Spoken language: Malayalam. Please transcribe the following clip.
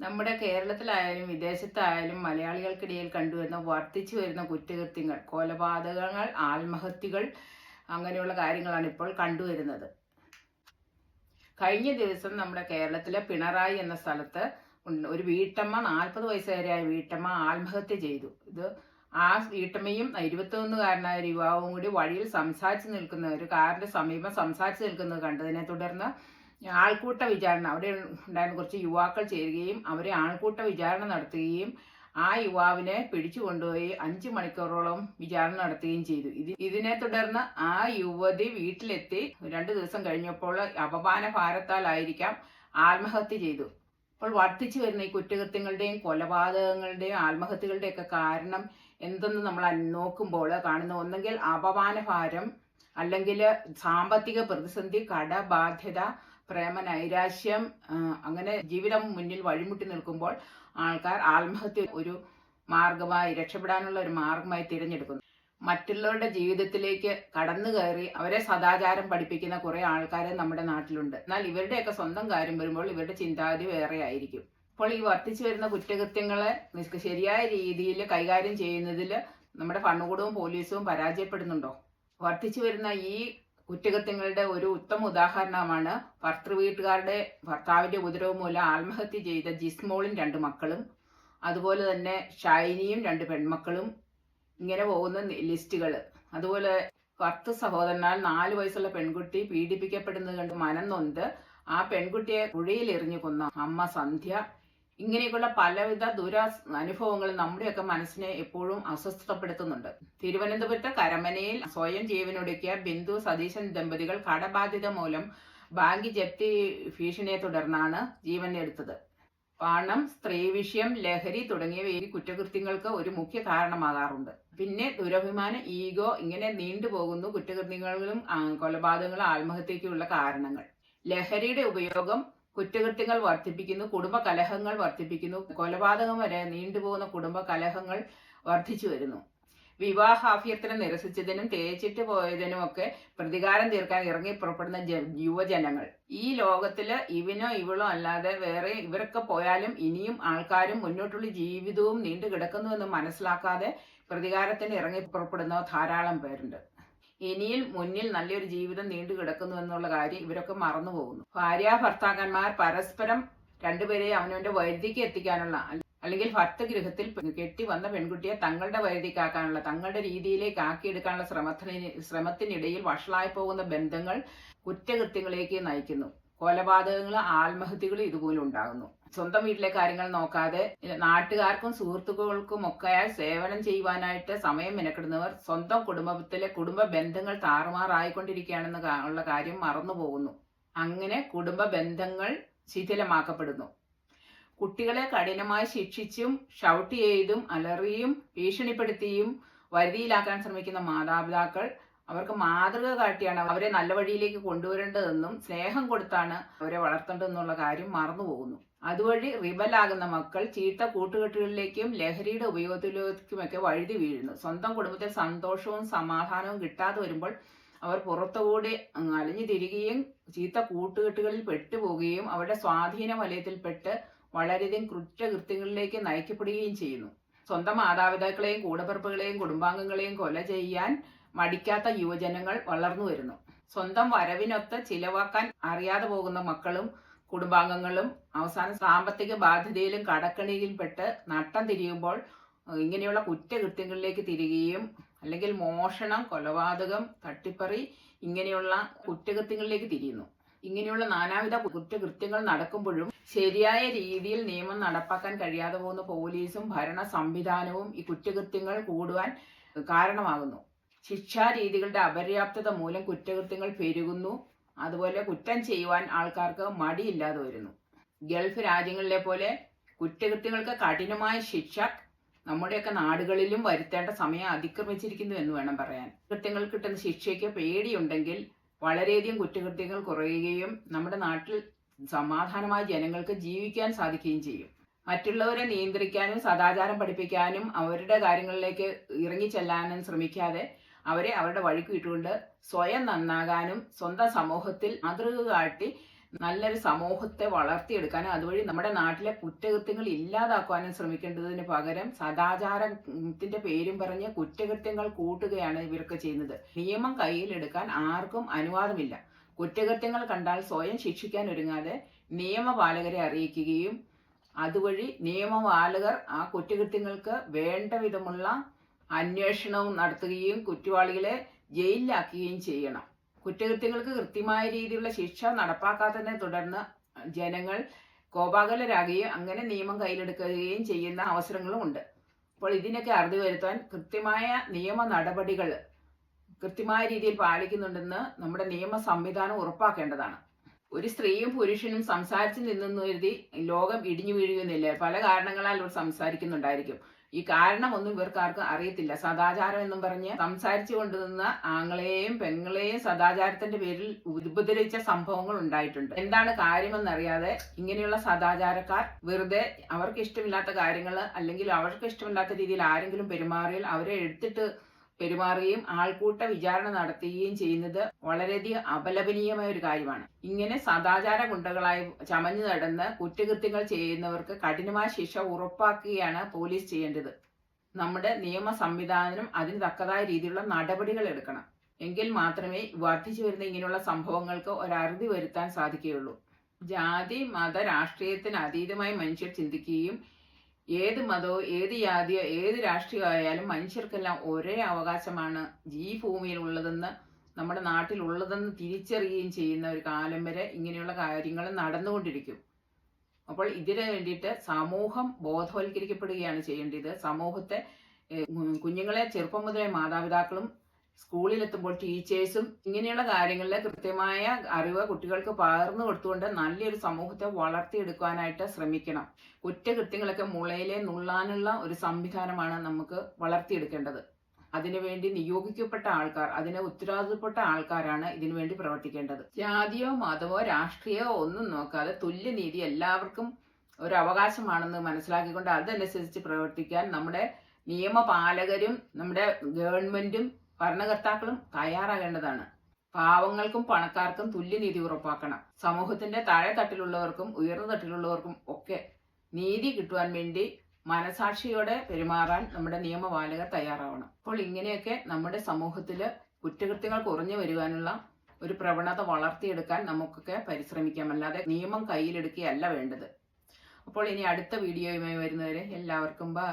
നമ്മുടെ കേരളത്തിലായാലും വിദേശത്തായാലും മലയാളികൾക്കിടയിൽ കണ്ടുവരുന്ന വർദ്ധിച്ചു വരുന്ന കുറ്റകൃത്യങ്ങൾ കൊലപാതകങ്ങൾ ആത്മഹത്യകൾ അങ്ങനെയുള്ള കാര്യങ്ങളാണ് ഇപ്പോൾ കണ്ടുവരുന്നത്. കഴിഞ്ഞ ദിവസം നമ്മുടെ കേരളത്തിലെ പിണറായി എന്ന സ്ഥലത്ത് ഒരു വീട്ടമ്മ നാൽപ്പത് വയസ്സുകാരിയായ വീട്ടമ്മ ആത്മഹത്യ ചെയ്തു. ഇത് ആ വീട്ടമ്മയും ഇരുപത്തൊന്നുകാരനായ യുവാവും കൂടി വഴിയിൽ സംസാരിച്ചു നിൽക്കുന്ന ഒരു കാറിന്റെ സമീപം സംസാരിച്ചു നിൽക്കുന്നത് കണ്ടതിനെ തുടർന്ന് ആൾക്കൂട്ട വിചാരണ അവിടെ ഉണ്ടായിരുന്ന കുറച്ച് യുവാക്കൾ ചേരുകയും അവരെ ആൾക്കൂട്ട വിചാരണ നടത്തുകയും ആ യുവാവിനെ പിടിച്ചു കൊണ്ടുപോയി അഞ്ചു മണിക്കൂറോളം വിചാരണ നടത്തുകയും ചെയ്തു. ഇത് ഇതിനെ തുടർന്ന് ആ യുവതി വീട്ടിലെത്തി. രണ്ടു ദിവസം കഴിഞ്ഞപ്പോൾ അപമാന ഭാരത്താലായിരിക്കാം ആത്മഹത്യ ചെയ്തു. അപ്പോൾ വർദ്ധിച്ചു വരുന്ന ഈ കുറ്റകൃത്യങ്ങളുടെയും കൊലപാതകങ്ങളുടെയും ആത്മഹത്യകളുടെയൊക്കെ കാരണം എന്തെന്ന് നമ്മൾ നോക്കുമ്പോൾ കാണുന്ന ഒന്നെങ്കിൽ അപമാനഭാരം അല്ലെങ്കിൽ സാമ്പത്തിക പ്രതിസന്ധി കടബാധ്യത പ്രേമ നൈരാശ്യം അങ്ങനെ ജീവിതം മുന്നിൽ വഴിമുട്ടി നിൽക്കുമ്പോൾ ആൾക്കാർ ആത്മഹത്യ ഒരു മാർഗമായി രക്ഷപ്പെടാനുള്ള ഒരു മാർഗമായി തിരഞ്ഞെടുക്കുന്നു. മറ്റുള്ളവരുടെ ജീവിതത്തിലേക്ക് കടന്നു കയറി അവരെ സദാചാരം പഠിപ്പിക്കുന്ന കുറെ ആൾക്കാരെ നമ്മുടെ നാട്ടിലുണ്ട്. എന്നാൽ ഇവരുടെയൊക്കെ സ്വന്തം കാര്യം വരുമ്പോൾ ഇവരുടെ ചിന്താഗതി വേറെ ആയിരിക്കും. അപ്പോൾ ഈ വർദ്ധിച്ചു വരുന്ന കുറ്റകൃത്യങ്ങളെ ശരിയായ രീതിയിൽ കൈകാര്യം ചെയ്യുന്നതിൽ നമ്മുടെ ഭരണകൂടവും പോലീസും പരാജയപ്പെടുന്നുണ്ടോ? വർദ്ധിച്ചു വരുന്ന ഈ കുറ്റകൃത്യങ്ങളുടെ ഒരു ഉത്തമ ഉദാഹരണമാണ് ഭർത്തൃ വീട്ടുകാരുടെ ഭർത്താവിന്റെ ഉപദ്രവം മൂലം ആത്മഹത്യ ചെയ്ത ജിസ്മോളും രണ്ട് മക്കളും. അതുപോലെ തന്നെ ഷൈനിയും രണ്ട് പെൺമക്കളും. ഇങ്ങനെ പോകുന്ന ലിസ്റ്റുകൾ അതുപോലെ ഭർത്തൃ സഹോദരനാൽ നാല് വയസ്സുള്ള പെൺകുട്ടി പീഡിപ്പിക്കപ്പെടുന്നത് കണ്ട് മനം നൊന്ത് ആ പെൺകുട്ടിയെ കുഴിയിൽ എറിഞ്ഞു കൊന്ന അമ്മ സന്ധ്യ. ഇങ്ങനെയൊക്കെയുള്ള പലവിധ ദുര അനുഭവങ്ങൾ നമ്മുടെയൊക്കെ മനസ്സിനെ എപ്പോഴും അസ്വസ്ഥപ്പെടുത്തുന്നുണ്ട് തിരുവനന്തപുരത്ത് കരമനയിൽ സ്വയം ജീവനൊടുക്കിയ ബിന്ദു സതീശൻ ദമ്പതികൾ കടബാധ്യത മൂലം ബാങ്ക് ജപ്തി ഭീഷണിയെ തുടർന്നാണ് ജീവൻ എടുത്തത്. പണം സ്ത്രീവിഷയം ലഹരി തുടങ്ങിയവ ഈ കുറ്റകൃത്യങ്ങൾക്ക് ഒരു മുഖ്യ കാരണമാകാറുണ്ട്. പിന്നെ ദുരഭിമാനം ഈഗോ ഇങ്ങനെ നീണ്ടുപോകുന്നു കുറ്റകൃത്യങ്ങളിലും കൊലപാതകങ്ങളും ആത്മഹത്യക്കുള്ള കാരണങ്ങൾ. ലഹരിയുടെ ഉപയോഗം കുറ്റകൃത്യങ്ങൾ വർദ്ധിപ്പിക്കുന്നു കുടുംബ കലഹങ്ങൾ വർദ്ധിപ്പിക്കുന്നു. കൊലപാതകം വരെ നീണ്ടുപോകുന്ന കുടുംബ കലഹങ്ങൾ വർദ്ധിച്ചു വരുന്നു. വിവാഹാഭ്യർത്ഥന നിരസിച്ചതിനും തേച്ചിട്ട് പോയതിനും ഒക്കെ പ്രതികാരം തീർക്കാൻ ഇറങ്ങി പുറപ്പെടുന്ന യുവജനങ്ങൾ. ഈ ലോകത്തിൽ ഇവനോ ഇവളോ അല്ലാതെ വേറെ ഇവരൊക്കെ പോയാലും ഇനിയും ആൾക്കാരും മുന്നോട്ടുള്ള ജീവിതവും നീണ്ടു കിടക്കുന്നുവെന്ന് മനസ്സിലാക്കാതെ പ്രതികാരത്തിന് ഇറങ്ങി പുറപ്പെടുന്ന ധാരാളം പേരുണ്ട്. ഇനിയിൽ മുന്നിൽ നല്ലൊരു ജീവിതം നീണ്ടു കിടക്കുന്നു എന്നുള്ള കാര്യം ഇവരൊക്കെ മറന്നു പോകുന്നു. ഭാര്യ ഭർത്താക്കന്മാർ പരസ്പരം രണ്ടുപേരെയും അവനവന്റെ വൈദ്യുതിക്ക് എത്തിക്കാനുള്ള അല്ലെങ്കിൽ ഭർത്തഗൃഹത്തിൽ കെട്ടി വന്ന പെൺകുട്ടിയെ തങ്ങളുടെ വൈദ്യുതിക്കാക്കാനുള്ള തങ്ങളുടെ രീതിയിലേക്ക് ആക്കിയെടുക്കാനുള്ള ശ്രമത്തിന് ശ്രമത്തിനിടയിൽ വഷളായി പോകുന്ന ബന്ധങ്ങൾ കുറ്റകൃത്യങ്ങളിലേക്ക് നയിക്കുന്നു. കൊലപാതകങ്ങൾ ആത്മഹത്യകൾ ഇതുപോലെ ഉണ്ടാകുന്നു. സ്വന്തം വീട്ടിലെ കാര്യങ്ങൾ നോക്കാതെ നാട്ടുകാർക്കും സുഹൃത്തുക്കൾക്കും ഒക്കെ സേവനം ചെയ്യുവാനായിട്ട് സമയം മെനക്കെടുന്നവർ സ്വന്തം കുടുംബത്തിലെ കുടുംബ ബന്ധങ്ങൾ താറുമാറായിക്കൊണ്ടിരിക്കുകയാണെന്ന് ഉള്ള കാര്യം മറന്നു പോകുന്നു. അങ്ങനെ കുടുംബ ബന്ധങ്ങൾ ശിഥിലമാക്കപ്പെടുന്നു. കുട്ടികളെ കഠിനമായി ശിക്ഷിച്ചും ഷൗട്ട് ചെയ്തും അലറിയും ഭീഷണിപ്പെടുത്തിയും വരുതിയിലാക്കാൻ ശ്രമിക്കുന്ന മാതാപിതാക്കൾ അവർക്ക് മാതൃക കാട്ടിയാണ് അവരെ നല്ല വഴിയിലേക്ക് കൊണ്ടുവരേണ്ടതെന്നും സ്നേഹം കൊടുത്താണ് അവരെ വളർത്തേണ്ടതെന്നുള്ള കാര്യം മറന്നുപോകുന്നു. അതുവഴി റിബലാകുന്ന മക്കൾ ചീത്ത കൂട്ടുകെട്ടുകളിലേക്കും ലഹരിയുടെ ഉപയോഗത്തിലേക്കുമൊക്കെ വഴുതി വീഴുന്നു. സ്വന്തം കുടുംബത്തിൽ സന്തോഷവും സമാധാനവും കിട്ടാതെ വരുമ്പോൾ അവർ പുറത്തുകൂടി അലഞ്ഞു തിരികുകയും ചീത്ത കൂട്ടുകെട്ടുകളിൽ പെട്ടുപോകുകയും അവരുടെ സ്വാധീന വലയത്തിൽപ്പെട്ട് വളരെയധികം കുറ്റകൃത്യങ്ങളിലേക്ക് നയിക്കപ്പെടുകയും ചെയ്യുന്നു. സ്വന്തം മാതാപിതാക്കളെയും കൂടപ്പിറപ്പുകളെയും കുടുംബാംഗങ്ങളെയും കൊല ചെയ്യാൻ മടിക്കാത്ത യുവജനങ്ങൾ വളർന്നു വരുന്നു. സ്വന്തം വരവിനൊത്ത് ചിലവാക്കാൻ അറിയാതെ പോകുന്ന മക്കളും കുടുംബാംഗങ്ങളും അവസാന സാമ്പത്തിക ബാധ്യതയിലും കടക്കണിയിൽപ്പെട്ട് നട്ടം തിരിയുമ്പോൾ ഇങ്ങനെയുള്ള കുറ്റകൃത്യങ്ങളിലേക്ക് തിരികുകയും അല്ലെങ്കിൽ മോഷണം കൊലപാതകം തട്ടിപ്പറി ഇങ്ങനെയുള്ള കുറ്റകൃത്യങ്ങളിലേക്ക് തിരിയുന്നു. ഇങ്ങനെയുള്ള നാനാവിധ കുറ്റകൃത്യങ്ങൾ നടക്കുമ്പോഴും ശരിയായ രീതിയിൽ നിയമം നടപ്പാക്കാൻ കഴിയാതെ പോകുന്ന പോലീസും ഭരണ സംവിധാനവും ഈ കുറ്റകൃത്യങ്ങൾ കൂടുവാൻ കാരണമാകുന്നു. ശിക്ഷാരീതികളുടെ അപര്യാപ്തത മൂലം കുറ്റകൃത്യങ്ങൾ പെരുകുന്നു. അതുപോലെ കുറ്റം ചെയ്യുവാൻ ആൾക്കാർക്ക് മടിയില്ലാതെ വരുന്നു. ഗൾഫ് രാജ്യങ്ങളിലെ പോലെ കുറ്റകൃത്യങ്ങൾക്ക് കഠിനമായ ശിക്ഷ നമ്മുടെയൊക്കെ നാടുകളിലും വരുത്തേണ്ട സമയം അതിക്രമിച്ചിരിക്കുന്നു എന്ന് വേണം പറയാൻ. കൃത്യങ്ങൾ കിട്ടുന്ന ശിക്ഷയ്ക്ക് പേടിയുണ്ടെങ്കിൽ വളരെയധികം കുറ്റകൃത്യങ്ങൾ കുറയുകയും നമ്മുടെ നാട്ടിൽ സമാധാനമായ ജനങ്ങൾക്ക് ജീവിക്കാൻ സാധിക്കുകയും ചെയ്യും. മറ്റുള്ളവരെ നിയന്ത്രിക്കാനും സദാചാരം പഠിപ്പിക്കാനും അവരുടെ കാര്യങ്ങളിലേക്ക് ഇറങ്ങിച്ചെല്ലാനും ശ്രമിക്കാതെ അവരെ അവരുടെ വഴിക്ക് ഇട്ടുകൊണ്ട് സ്വയം നന്നാകാനും സ്വന്തം സമൂഹത്തിൽ മാതൃക കാട്ടി നല്ലൊരു സമൂഹത്തെ വളർത്തിയെടുക്കാനും അതുവഴി നമ്മുടെ നാട്ടിലെ കുറ്റകൃത്യങ്ങൾ ഇല്ലാതാക്കുവാനും ശ്രമിക്കേണ്ടതിന് പകരം സദാചാരത്തിന്റെ പേരും പറഞ്ഞ് കുറ്റകൃത്യങ്ങൾ കൂട്ടുകയാണ് ഇവരൊക്കെ ചെയ്യുന്നത്. നിയമം കയ്യിലെടുക്കാൻ ആർക്കും അനുവാദമില്ല. കുറ്റകൃത്യങ്ങൾ കണ്ടാൽ സ്വയം ശിക്ഷിക്കാൻ ഒരുങ്ങാതെ നിയമപാലകരെ അറിയിക്കുകയും അതുവഴി നിയമപാലകർ ആ കുറ്റകൃത്യങ്ങൾക്ക് വേണ്ട വിധമുള്ള അന്വേഷണവും നടത്തുകയും കുറ്റവാളികളെ ജയിലിലാക്കുകയും ചെയ്യണം. കുറ്റകൃത്യങ്ങൾക്ക് കൃത്യമായ രീതിയിലുള്ള ശിക്ഷ നടപ്പാക്കാത്തതിനെ തുടർന്ന് ജനങ്ങൾ കോപാകുലരാകുകയും അങ്ങനെ നിയമം കയ്യിലെടുക്കുകയും ചെയ്യുന്ന അവസരങ്ങളും ഉണ്ട്. അപ്പോൾ ഇതിനൊക്കെ അറുതി വരുത്താൻ കൃത്യമായ നിയമ നടപടികൾ കൃത്യമായ രീതിയിൽ പാലിക്കുന്നുണ്ടെന്ന് നമ്മുടെ നിയമ സംവിധാനം ഉറപ്പാക്കേണ്ടതാണ്. ഒരു സ്ത്രീയും പുരുഷനും സംസാരിച്ച് നിന്നെന്ന് കരുതി ലോകം ഇടിഞ്ഞു വീഴുകയൊന്നുമില്ല പല കാരണങ്ങളാൽ അവർ സംസാരിക്കുന്നുണ്ടായിരിക്കും. ഈ കാരണം കാരണമൊന്നും ഇവർക്കാർക്കും അറിയത്തില്ല. സദാചാരം എന്നും പറഞ്ഞ് സംസാരിച്ചു കൊണ്ടുനിന്ന ആങ്ങളെയും പെങ്ങളെയും സദാചാരത്തിന്റെ പേരിൽ ഉപദ്രവിച്ച സംഭവങ്ങൾ ഉണ്ടായിട്ടുണ്ട്. എന്താണ് കാര്യമെന്നറിയാതെ ഇങ്ങനെയുള്ള സദാചാരക്കാർ വെറുതെ അവർക്ക് ഇഷ്ടമില്ലാത്ത കാര്യങ്ങൾ അല്ലെങ്കിൽ അവർക്ക് ഇഷ്ടമില്ലാത്ത രീതിയിൽ ആരെങ്കിലും പെരുമാറിയാൽ അവരെ എടുത്തിട്ട് പെരുമാറുകയും ആൾക്കൂട്ട വിചാരണ നടത്തുകയും ചെയ്യുന്നത് വളരെയധികം അപലപനീയമായ ഒരു കാര്യമാണ്. ഇങ്ങനെ സദാചാര ഗുണ്ടകളായി ചമഞ്ഞു നടന്ന് കുറ്റകൃത്യങ്ങൾ ചെയ്യുന്നവർക്ക് കഠിനമായ ശിക്ഷ ഉറപ്പാക്കുകയാണ് പോലീസ് ചെയ്യേണ്ടത്. നമ്മുടെ നിയമ സംവിധാനം അതിന് തക്കതായ രീതിയിലുള്ള നടപടികൾ എടുക്കണം. എങ്കിൽ മാത്രമേ വർദ്ധിച്ചു വരുന്ന ഇങ്ങനെയുള്ള സംഭവങ്ങൾക്ക് ഒരറുതി വരുത്താൻ സാധിക്കുകയുള്ളൂ. ജാതി മത രാഷ്ട്രീയത്തിന് അതീതമായി മനുഷ്യർ ചിന്തിക്കുകയും ഏത് മതവും ഏത് ജാതിയോ ഏത് രാഷ്ട്രീയമായാലും മനുഷ്യർക്കെല്ലാം ഒരേ അവകാശമാണ് ഈ ഭൂമിയിൽ ഉള്ളതെന്ന് നമ്മുടെ നാട്ടിൽ ഉള്ളതെന്ന് തിരിച്ചറിയുകയും ചെയ്യുന്ന ഒരു കാലം വരെ ഇങ്ങനെയുള്ള കാര്യങ്ങൾ നടന്നുകൊണ്ടിരിക്കും. അപ്പോൾ ഇതിന് വേണ്ടിയിട്ട് സമൂഹം ബോധവൽക്കരിക്കപ്പെടുകയാണ് ചെയ്യേണ്ടത്. സമൂഹത്തെ കുഞ്ഞുങ്ങളെ ചെറുപ്പം മുതലേ മാതാപിതാക്കളും സ്കൂളിലെത്തുമ്പോൾ ടീച്ചേഴ്സും ഇങ്ങനെയുള്ള കാര്യങ്ങളിലെ കൃത്യമായ അറിവ് കുട്ടികൾക്ക് പകർന്നു കൊടുത്തുകൊണ്ട് നല്ലൊരു സമൂഹത്തെ വളർത്തിയെടുക്കാനായിട്ട് ശ്രമിക്കണം. കുറ്റകൃത്യങ്ങളൊക്കെ മുളയിലെ നുള്ളാനുള്ള ഒരു സംവിധാനമാണ് നമുക്ക് വളർത്തിയെടുക്കേണ്ടത്. അതിനുവേണ്ടി നിയോഗിക്കപ്പെട്ട ആൾക്കാർ അതിന് ഉത്തരവാദിത്തപ്പെട്ട ആൾക്കാരാണ് ഇതിനുവേണ്ടി പ്രവർത്തിക്കേണ്ടത്. ജാതിയോ മതമോ രാഷ്ട്രീയമോ ഒന്നും നോക്കാതെ തുല്യനീതി എല്ലാവർക്കും ഒരു അവകാശമാണെന്ന് മനസ്സിലാക്കിക്കൊണ്ട് അതനുസരിച്ച് പ്രവർത്തിക്കാൻ നമ്മുടെ നിയമപാലകരും നമ്മുടെ ഗവൺമെന്റും ഭരണകർത്താക്കളും തയ്യാറാകേണ്ടതാണ്. പാവങ്ങൾക്കും പണക്കാർക്കും തുല്യനീതി ഉറപ്പാക്കണം. സമൂഹത്തിന്റെ താഴെത്തട്ടിലുള്ളവർക്കും ഉയർന്ന തട്ടിലുള്ളവർക്കും ഒക്കെ നീതി കിട്ടുവാൻ വേണ്ടി മനസാക്ഷിയോടെ പെരുമാറാൻ നമ്മുടെ നിയമപാലകർ തയ്യാറാവണം. അപ്പോൾ ഇങ്ങനെയൊക്കെ നമ്മുടെ സമൂഹത്തിൽ കുറ്റകൃത്യങ്ങൾ കുറഞ്ഞു വരുവാനുള്ള ഒരു പ്രവണത വളർത്തിയെടുക്കാൻ നമുക്കൊക്കെ പരിശ്രമിക്കാം. അല്ലാതെ നിയമം കയ്യിലെടുക്കുകയല്ല വേണ്ടത്. അപ്പോൾ ഇനി അടുത്ത വീഡിയോയുമായി വരുന്നവരെ എല്ലാവർക്കും ബൈ